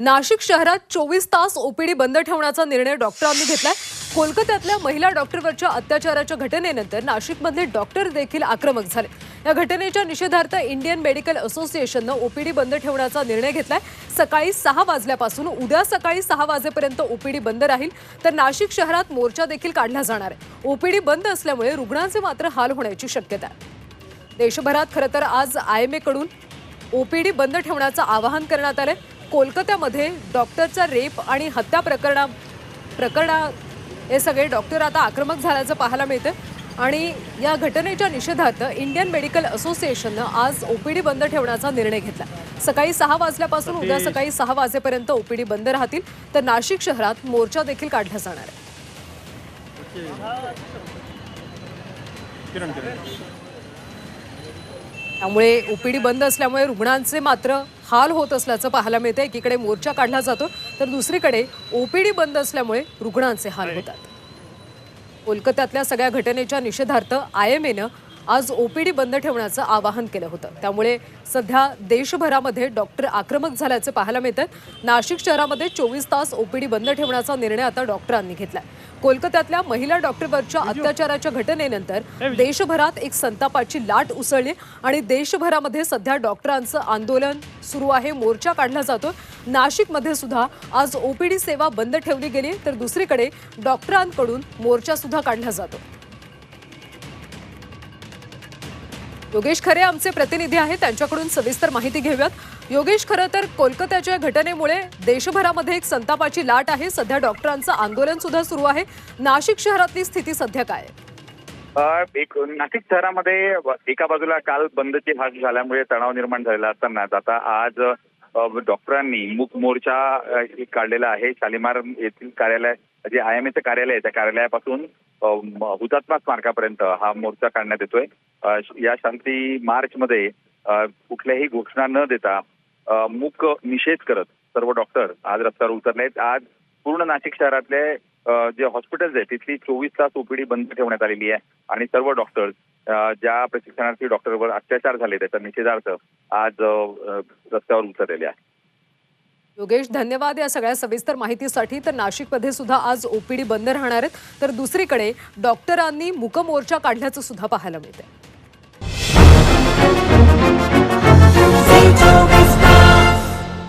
नाशिक शहरात चोवीस तास ओपीडी बंद ठेवण्याचा निर्णय डॉक्टरांनी घेतलाय. कोलकात्यातल्या महिला डॉक्टरवरच्या अत्याचाराच्या घटनेनंतर नाशिकमधले डॉक्टर देखील आक्रमक झाले. या घटनेच्या निषेधार्थ इंडियन मेडिकल असोसिएशननं ओपीडी बंद ठेवण्याचा निर्णय घेतलाय. सकाळी सहा वाजल्यापासून उद्या सकाळी सहा वाजेपर्यंत ओपीडी बंद राहील तर नाशिक शहरात मोर्चा देखील काढला जाणार आहे. ओपीडी बंद असल्यामुळे रुग्णांचे मात्र हाल होण्याची शक्यता आहे. देशभरात खरं तर आज आय एम एकडून ओपीडी बंद ठेवण्याचं आवाहन करण्यात आलंय. कोलकात्यामध्ये डॉक्टरचा रेप आणि हत्या प्रकरणा प्रकरणा हे सगळे डॉक्टर आता आक्रमक झाल्याचं पाहायला मिळतं आणि या घटनेच्या निषेधार्थ इंडियन मेडिकल असोसिएशननं आज ओपीडी बंद ठेवण्याचा निर्णय घेतला. सकाळी सहा वाजल्यापासून उद्या सकाळी सहा वाजेपर्यंत ओपीडी बंद राहतील. तर नाशिक शहरात मोर्चा देखील काढला जाणार आहे. त्यामुळे ओपीडी बंद असल्यामुळे रुग्णांचे मात्र हाल होत असल्याचं पाहायला मिळतं एकीकडे मोर्चा काढला जातो तर दुसरीकडे ओपीडी बंद असल्यामुळे रुग्णांचे हाल होतात. कोलकात्यातल्या सगळ्या घटनेच्या निषेधार्थ आय एम एनं आज ओपीडी बंद ठेवण्याचं आवाहन केलं होतं. त्यामुळे सध्या देशभरामध्ये डॉक्टर आक्रमक झाल्याचं पाहायला मिळतं नाशिक शहरामध्ये चोवीस तास ओपीडी बंद ठेवण्याचा निर्णय आता डॉक्टरांनी घेतलाय. कोलकात्यातल्या महिला डॉक्टरवरच्या अत्याचाराच्या घटनेनंतर देशभरात एक संतापाची लाट उसळली आणि देशभरामध्ये सध्या डॉक्टरांचं आंदोलन सुरू आहे. मोर्चा काढला जातो नाशिकमध्ये सुद्धा आज ओपीडी सेवा बंद ठेवली गेली तर दुसरीकडे डॉक्टरांकडून मोर्चा सुद्धा काढला जातो. योगेश खरे आमचे प्रतिनिधी आहेत. त्यांच्याकडून सविस्तर माहिती घेऊयात. योगेश खरं तर कोलकात्याच्या घटनेमुळे देशभरामध्ये एक संतापाची लाट आहे. सध्या डॉक्टरांचं आंदोलन सुद्धा सुरू आहे. नाशिक शहरातली स्थिती सध्या काय? आहे? एक नाशिक शहरामध्ये एका बाजूला काल बंदची हाक झाल्यामुळे तणाव निर्माण झालेला असतानाच आता आज डॉक्टरांनी मूक मोर्चा काढलेला आहे. शालिमार येथील कार्यालय जे आय एम एचं कार्यालय आहे त्या कार्यालयापासून हुतात्मा स्मारकापर्यंत हा मोर्चा काढण्यात येतोय. या शांती मार्च मध्ये कुठल्याही घोषणा न देता मूक निषेध करत सर्व डॉक्टर आज रस्त्यावर उतरले आहेत आज पूर्ण नाशिक शहरातले जे हॉस्पिटल्स आहेत तिथली चोवीस तास ओपीडी बंद ठेवण्यात आलेली आहे आणि सर्व डॉक्टर्स ज्या प्रशिक्षणार्थी डॉक्टरवर अत्याचार झाले त्याचा निषेधार्थ आज रस्त्यावर उतरलेले आहे योगेश धन्यवाद या सगळ्या सविस्तर माहितीसाठी. तर नाशिकमध्ये सुद्धा आज ओपीडी बंद राहणार आहेत. तर दुसरीकडे डॉक्टरांनी मुकमोर्चा काढल्याचं सुद्धा पाहायला मिळतंय.